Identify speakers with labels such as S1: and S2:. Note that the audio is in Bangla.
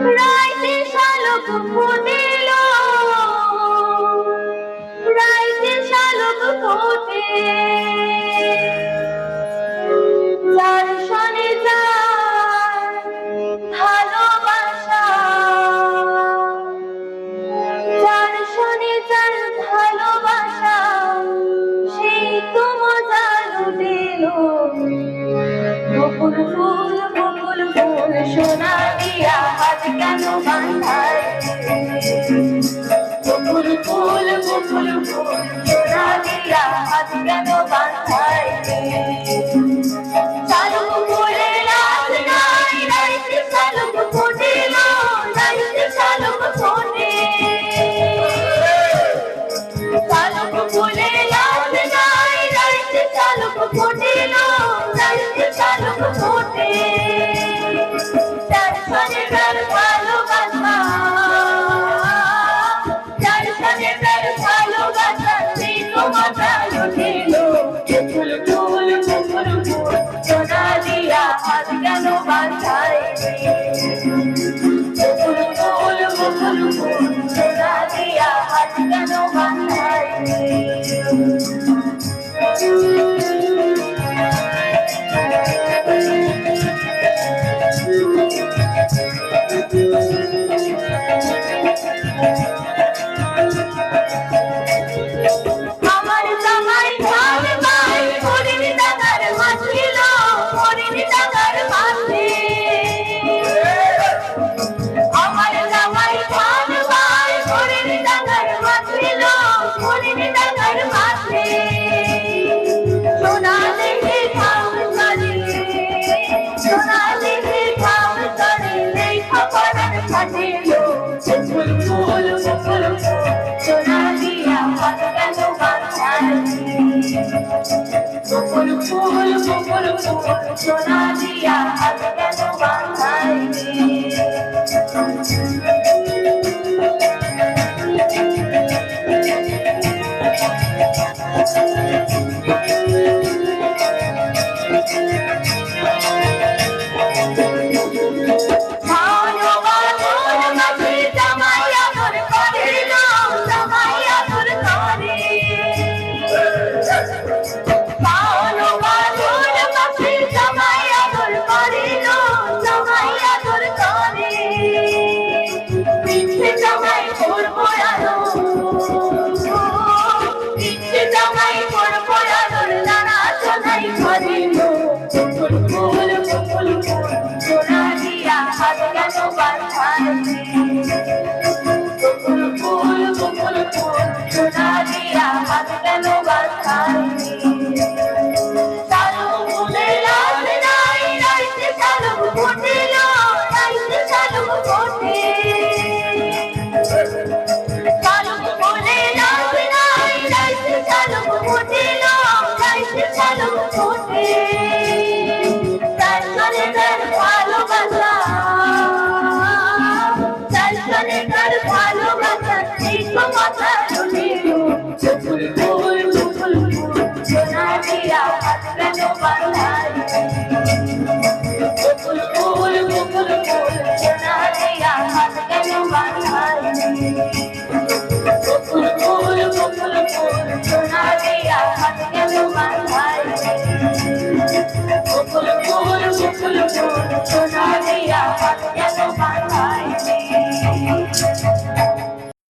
S1: রাইতে শালক ফুটিল। রাইতে শালক ফুটে। যার সনে যার ভালোবাসা, যার সনে যার ভালোবাসা, সেই তো মজা লুটিল ফুল বকুল ফুল বকুল ফুল সোনা দিয়া হাত কেন বাঁধাইবে Thank you. ফুটে তার করে তার ভালোবাসা তার করে তার ভালোবাসা এই কথা শুনি ফুল ফুল ফুল সোনা দিয়া হাত কেন বাংলা the